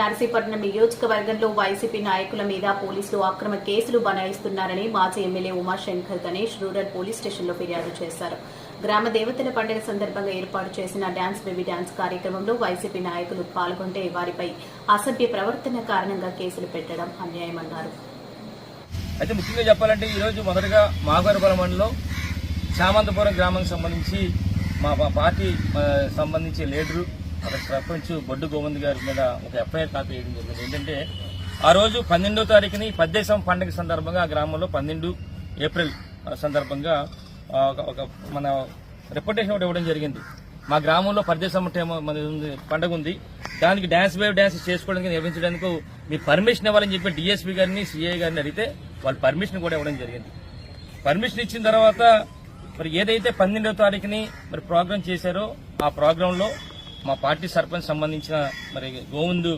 నరసీపట్నం నియోజకవర్గంలో వైసీపీ నాయకుల మీద పోలీసులు అక్రమ కేసులు బనాయిస్తున్నారని మాజీ MLA Umashankar Ganesh rural police స్టేషన్లో ఫిర్యాదు చేశారు. గ్రామ దేవతల పండుగ సందర్భంగా ఏర్పాటు చేసిన డాన్స్ బేబీ డాన్స్ కార్యక్రమంలో వైసీపీ నాయకులు పాల్గొంటే వారిపై అసభ్య ప్రవర్తన కారణంగా కేసులు పెట్టడం అన్యాయమన్నారు. అయితే ముఖ్యంగా చెప్పాలంటే ఈరోజు మొదటగా మాగోరపురం మండలం చామంతపురం గ్రామానికి సంబంధించి మా పార్టీ సంబంధించి లీడరు అక్కడ సర్పంచ్ బొడ్డు గోవింద్ గారి మీద ఒక ఎఫ్ఐఆర్ కాపీ వేయడం జరిగింది. ఏంటంటే ఆ రోజు పన్నెండో తారీఖుని పద్దేశం పండుగ సందర్భంగా ఆ గ్రామంలో పన్నెండు ఏప్రిల్ సందర్భంగా ఒక- ఒక మన రిపోర్టేషన్ ఒకటి ఇవ్వడం జరిగింది. మా గ్రామంలో పరదేశం మన ఉంది పండుగ ఉంది. దానికి డ్యాన్స్ వేవ్ డ్యాన్స్ చేసుకోవడానికి నిర్వహించడానికి మీ పర్మిషన్ ఇవ్వాలని చెప్పి డిఎస్పీ గారిని సిఐ గారిని అడిగితే వాళ్ళు పర్మిషన్ కూడా ఇవ్వడం జరిగింది. పర్మిషన్ ఇచ్చిన తర్వాత మరి ఏదైతే పన్నెండవ తారీఖుని మరి ప్రోగ్రాం చేశారో ఆ ప్రోగ్రాంలో మా పార్టీ సర్పంచ్ సంబంధించిన మరి గోవిందు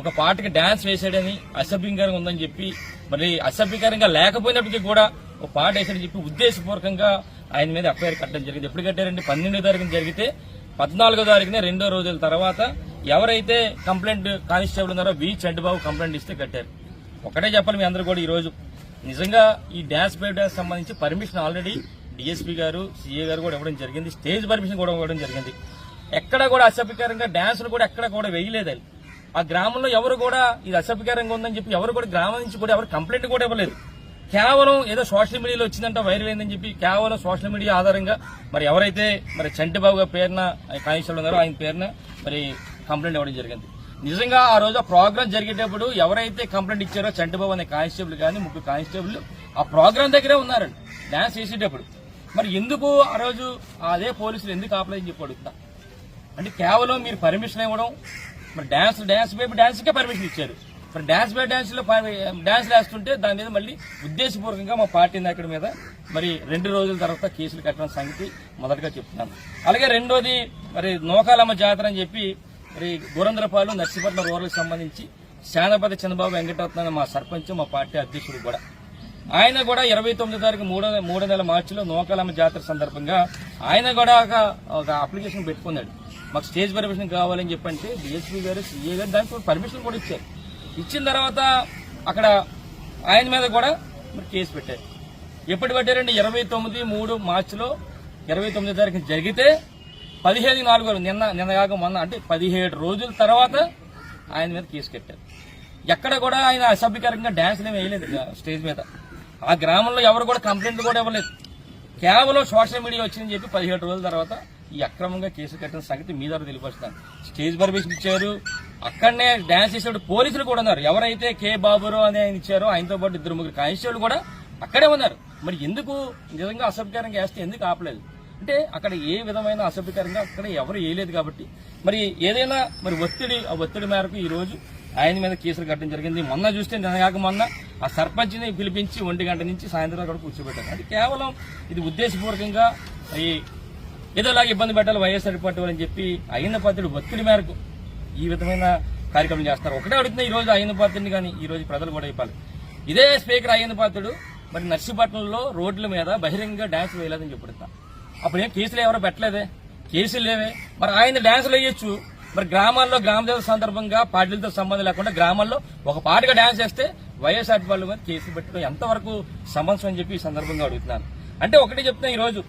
ఒక పాటకి డాన్స్ వేసాడని అసభ్యంకరంగా ఉందని చెప్పి మరి అసభ్యకరంగా లేకపోయినప్పటికీ కూడా ఒక పాట వేసాడని చెప్పి ఉద్దేశపూర్వకంగా ఆయన మీద ఎఫ్ఐఆర్ కట్టడం జరిగింది. ఎప్పుడు కట్టారంటే పన్నెండో తారీఖున జరిగితే పద్నాలుగో తారీఖున రెండో రోజుల తర్వాత ఎవరైతే కంప్లైంట్ కానిస్టేబుల్ ఉన్నారో వి చంటిబాబు కంప్లైంట్ ఇస్తే కట్టారు. ఒకటే చెప్పాలి మీ అందరూ కూడా ఈరోజు. నిజంగా ఈ డాన్స్ బై డాన్స్ సంబంధించి పర్మిషన్ ఆల్రెడీ డిఎస్పీ గారు సీఏ గారు కూడా ఇవ్వడం జరిగింది. స్టేజ్ పర్మిషన్ కూడా ఇవ్వడం జరిగింది. ఎక్కడ కూడా అసభ్యకరంగా డాన్సులు కూడా ఎక్కడ కూడా వేయలేదు అది. ఆ గ్రామంలో ఎవరు కూడా ఇది అసభ్యకరంగా ఉందని చెప్పి ఎవరు కూడా గ్రామం నుంచి కూడా ఎవరు కంప్లైంట్ కూడా ఇవ్వలేదు. కేవలం ఏదో సోషల్ మీడియాలో వచ్చిందంట వైరల్ అయిందని చెప్పి కేవలం సోషల్ మీడియా ఆధారంగా మరి ఎవరైతే మరి చంటిబాబు గారి పేరున కానిస్టేబుల్ ఉన్నారో ఆయన పేరున మరి కంప్లైంట్ ఇవ్వడం జరిగింది. నిజంగా ఆ రోజు ఆ ప్రోగ్రామ్ జరిగేటప్పుడు ఎవరైతే కంప్లైంట్ ఇచ్చారో చంటిబాబు అనే కానిస్టేబుల్ కానీ ముగ్గురు కానిస్టేబుల్ ఆ ప్రోగ్రామ్ దగ్గరే ఉన్నారండి డాన్స్ చేసేటప్పుడు మరి ఎందుకు ఆ రోజు అదే పోలీసులు ఎందుకు ఆపలేదని చెప్పి అడుగుతా అంటే కేవలం మీరు పర్మిషన్ ఇవ్వడం మరి డాన్స్ డాన్స్ బేబీ డాన్స్కే పర్మిషన్ ఇచ్చారు. మరి డాన్స్ బై డాన్స్లో డాన్స్ వేస్తుంటే దాని మీద మళ్ళీ ఉద్దేశపూర్వకంగా మా పార్టీ నాయకుడి మీద మరి రెండు రోజుల తర్వాత కేసులు కట్టడం సంగతి మొదటగా చెప్తున్నాను. అలాగే రెండోది మరి నోకాలమ్మ జాతర అని చెప్పి మరి గురంద్రపాలు నర్సీపట్నం రూరల్కి సంబంధించి శానపతి చంద్రబాబు వెంకటరత్న మా సర్పంచ్ మా పార్టీ అధ్యక్షుడు కూడా. ఆయన కూడా ఇరవై తొమ్మిదో తారీఖు మూడో మూడో నెల మార్చిలో నోకాలమ్మ జాతర సందర్భంగా ఆయన కూడా ఒక ఒక అప్లికేషన్ పెట్టుకున్నాడు. మాకు స్టేజ్ పర్మిషన్ కావాలని చెప్పంటే డిఎస్పీ గారు సీఏ గారు దానికి పర్మిషన్ కూడా ఇచ్చారు. ఇచ్చిన తర్వాత అక్కడ ఆయన మీద కూడా మరి కేసు పెట్టారు. ఎప్పుడు పెట్టారండి ఇరవై తొమ్మిది మూడు మార్చిలో ఇరవై తొమ్మిది తారీఖు జరిగితే పదిహేను నాలుగు నిన్న నిన్న కాక మొన్న అంటే పదిహేడు రోజుల తర్వాత ఆయన మీద కేసు కట్టారు. ఎక్కడ కూడా ఆయన అసభ్యకరంగా డ్యాన్స్లు ఏమి వేయలేదు స్టేజ్ మీద. ఆ గ్రామంలో ఎవరు కూడా కంప్లైంట్ కూడా ఇవ్వలేదు. కేవలం సోషల్ మీడియా వచ్చిందని చెప్పి పదిహేడు రోజుల తర్వాత ఈ అక్రమంగా కేసు కట్టిన సంగతి మీ ద్వారా తెలియపరుస్తాను. స్టేజ్ పర్మిషన్ ఇచ్చారు. అక్కడనే డాన్స్ చేసేటప్పుడు పోలీసులు కూడా ఉన్నారు. ఎవరైతే కే బాబురావు అని ఆయన ఇచ్చారో ఆయనతో పాటు ఇద్దరు ముగ్గురు కానిస్టేబుల్ కూడా అక్కడే ఉన్నారు. మరి ఎందుకు నిజంగా అసభ్యకరంగా వేస్తే ఎందుకు ఆపలేదు? అంటే అక్కడ ఏ విధమైన అసభ్యకరంగా అక్కడ ఎవరు వేయలేదు కాబట్టి. మరి ఏదైనా మరి ఒత్తిడి ఆ ఒత్తిడి మేరకు ఈ రోజు ఆయన మీద కేసులు కట్టడం జరిగింది. మొన్న చూస్తే నిన్నగాక మొన్న ఆ సర్పంచ్ని పిలిపించి ఒంటి గంట నుంచి సాయంత్రం కూడా కూర్చోబెట్టారు. అది కేవలం ఇది ఉద్దేశపూర్వకంగా ఈ ఏదోలాగా ఇబ్బంది పెట్టాలి వైఎస్ఆర్ పార్టీ అని చెప్పి అయిన పాత్రుడు ఒత్తిడి మేరకు ఈ విధమైన కార్యక్రమం చేస్తారు. ఒకటే అడుగుతున్నా ఈ రోజు అయిన పాత్రుడిని కానీ ఈ రోజు ప్రజలు కూడా అయిపోవాలి ఇదే స్పీకర్ అయిన పాత్రుడు మరి నర్సీపట్నంలో రోడ్ల మీద బహిరంగ డ్యాన్స్ వేయలేదని చెప్పుడుతా. అప్పుడు ఏం కేసులు ఎవరో పెట్టలేదే? కేసులు లేవే. మరి ఆయన డ్యాన్సులు వేయొచ్చు. మరి గ్రామాల్లో గ్రామ దేవత సందర్భంగా పార్టీలతో సంబంధం లేకుండా గ్రామాల్లో ఒక పాటగా డ్యాన్స్ చేస్తే వైఎస్ఆర్ వాళ్ళు మీద కేసులు పెట్టడం ఎంతవరకు సమస్య అని చెప్పి ఈ సందర్భంగా అడుగుతున్నాను. అంటే ఒకటి చెప్తున్నా ఈరోజు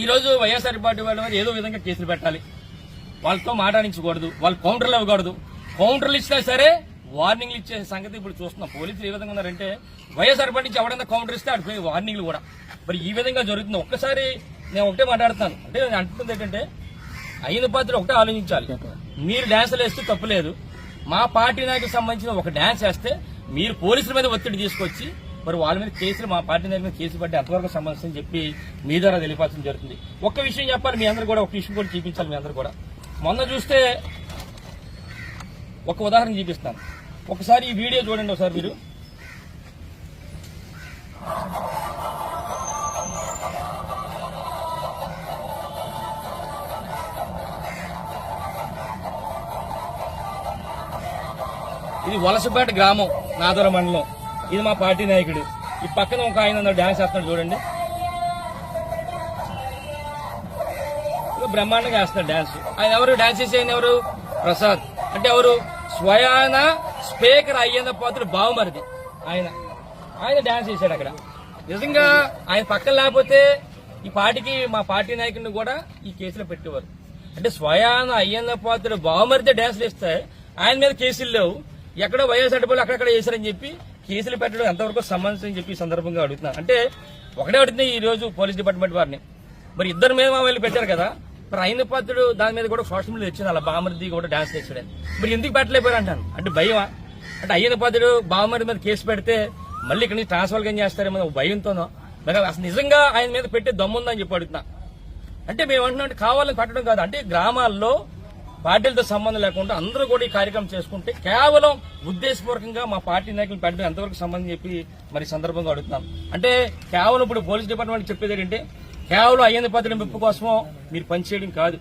ఈరోజు వైఎస్ఆర్ పార్టీ వాళ్ళ మీద ఏదో విధంగా కేసులు పెట్టాలి. వాళ్ళతో మాట్లాడించకూడదు. వాళ్ళు కౌంటర్లు ఇవ్వకూడదు కౌంటర్లు ఇచ్చినా సరే వార్నింగ్లు ఇచ్చే సంగతి ఇప్పుడు చూస్తున్నాం. పోలీసులు ఏ విధంగా ఉన్నారంటే వైఎస్ఆర్ పార్టీ నుంచి ఎవడన్నా కౌంటర్ ఇస్తే అడిపోయి వార్నింగ్లు కూడా. మరి ఈ విధంగా జరుగుతుంది. ఒక్కసారి నేను ఒకటే మాట్లాడుతాను అంటే నేను అంటుంది ఏంటంటే అయిన పాత్ర ఒకటే ఆలోచించాలి. మీరు డ్యాన్సులు వేస్తే తప్పులేదు మా పార్టీ నాయకులకు సంబంధించిన ఒక డ్యాన్స్ వేస్తే మీరు పోలీసుల మీద ఒత్తిడి తీసుకొచ్చి మరి వాళ్ళ మీద కేసులు మా పార్టీ నాయకుల మీద కేసులు పట్టి ఎంతవరకు సంబంధించి అని చెప్పి మీ ద్వారా తెలియపాల్సిన జరుగుతుంది. ఒక్క విషయం చెప్పాలి మీ అందరూ కూడా ఒక విషయం కూడా చూపించాలి మీ అందరూ కూడా. మొన్న చూస్తే ఒక ఉదాహరణ చూపిస్తాను. ఒకసారి ఈ వీడియో చూడండి ఒకసారి మీరు. ఇది వలసపేట గ్రామం నాదర మండలం. ఇది మా పార్టీ నాయకుడు. ఈ పక్కన ఒక ఆయన డ్యాన్స్ వేస్తున్నాడు చూడండి. బ్రహ్మాండంగా వేస్తున్నాడు డ్యాన్స్ ఆయన ఎవరు? డాన్స్ చేసే ఆయన ఎవరు? ప్రసాద్. అంటే ఎవరు? స్వయాన స్పీకర్ అయ్యేంత పాత్ర బావమరిది. ఆయన. ఆయన డాన్స్ చేశాడు అక్కడ. నిజంగా ఆయన పక్కన లేకపోతే ఈ పార్టీకి మా పార్టీ నాయకుడిని కూడా ఈ కేసులో పెట్టేవారు. అంటే స్వయాన అయ్యన్న పాత్ర బావమరిదే డ్యాన్స్లు చేస్తే ఆయన మీద కేసులు లేవు. ఎక్కడో వైఎస్ఆర్ డబ్బులు అక్కడక్కడ చేశారని చెప్పి కేసులు పెట్టడం ఎంతవరకు సంబంధించి అని చెప్పి సందర్భంగా అడుగుతున్నాను అంటే ఒకటే అడుగుతుంది ఈ రోజు పోలీస్ డిపార్ట్మెంట్ వారిని. మరి ఇద్దరు మీద వెళ్ళి పెట్టారు కదా మరి అయిన పాత్రుడు దాని మీద కూడా సోషల్ మీడియా వచ్చింది అలా బామర్ది కూడా డాన్స్ చేసాడని మరి ఎందుకు పెట్టలేకపోయారు అంటాను అంటే భయమా? అంటే అయ్యన పాత్రుడు బామర్ది మీద కేసు పెడితే మళ్ళీ ఇక్కడ నుంచి ట్రాన్స్ఫర్ ఏం చేస్తారేమో ఒక భయంతోనో. మరి అసలు నిజంగా ఆయన మీద పెట్టే దమ్ముందని చెప్పి అడుగుతున్నా. అంటే మేము అంటున్నాం అంటే కావాలని పెట్టడం కాదు. అంటే గ్రామాల్లో పార్టీలతో సంబంధం లేకుండా అందరూ కూడా ఈ కార్యక్రమం చేసుకుంటే కేవలం ఉద్దేశపూర్వకంగా మా పార్టీ నాయకులు పెట్టడం ఎంతవరకు సంబంధం చెప్పి మరి సందర్భంగా అడుగుతున్నాం. అంటే కేవలం ఇప్పుడు పోలీస్ డిపార్ట్మెంట్ చెప్పేది ఏంటంటే కేవలం అయ్యింది పద్ధతి మెప్పు కోసమో మీరు పనిచేయడం కాదు.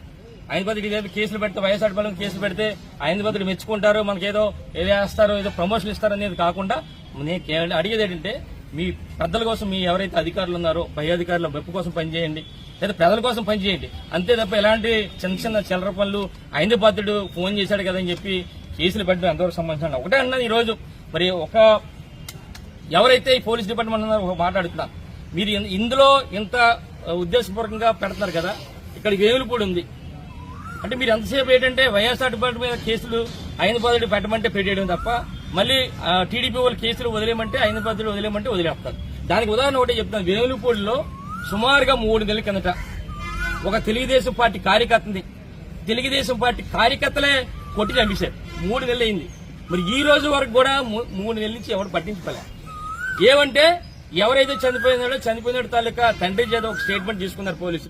ఆయన పద్ధతి ఏదో కేసులు పెడితే వైఎస్ఆర్ బలం కేసులు పెడితే ఆయన పద్ధతి మెచ్చుకుంటారు మనకేదో ఏదో వేస్తారో వేస్తారు ఏదో ప్రమోషన్ ఇస్తారనేది కాకుండా నేను కేవలం అడిగేది ఏంటంటే మీ పెద్దల కోసం మీ ఎవరైతే అధికారులు ఉన్నారో పై అధికారుల మెప్పు కోసం పనిచేయండి లేదా ప్రజల కోసం పనిచేయండి అంతే తప్ప ఎలాంటి చిన్న చిన్న చిల్లర పనులు ఐదు పాత్రుడు ఫోన్ చేశాడు కదా అని చెప్పి కేసులు పెట్టడం ఎంతవరకు సంబంధించిన ఒకటే అన్నది ఈ రోజు మరి ఒక ఎవరైతే ఈ పోలీస్ డిపార్ట్మెంట్ ఉన్నారో ఒక మాట్లాడుతున్నా మీరు ఇందులో ఇంత ఉద్దేశపూర్వకంగా పెడుతున్నారు కదా ఇక్కడ వేలుపూడి ఉంది. అంటే మీరు ఎంతసేపు ఏంటంటే వైఎస్ఆర్ డిపార్ట్మెంట్ మీద కేసులు ఐదు పద్ధతి పెట్టమంటే పెట్టేయడం తప్ప మళ్ళీ ఆ, టీడీపీ వాళ్ళు కేసులు వదిలేమంటే ఐదు పద్ధతులు వదిలేమంటే వదిలేస్తారు. దానికి ఉదాహరణ ఒకటి చెప్తాను వేలుపూడిలో సుమారుగా మూడు నెలల కిందట ఒక తెలుగుదేశం పార్టీ కార్యకర్తని తెలుగుదేశం పార్టీ కార్యకర్తలే కొట్టి చంపేశారు. మూడు నెలలు అయింది. మరి ఈ రోజు వరకు కూడా మూడు నెలల నుంచి ఎవరు పట్టించుకోలే. ఏమంటే ఎవరైతే చనిపోయినాడో చనిపోయినాడు తాలూకా తండ్రి చేత ఒక స్టేట్మెంట్ తీసుకున్నారు పోలీసులు.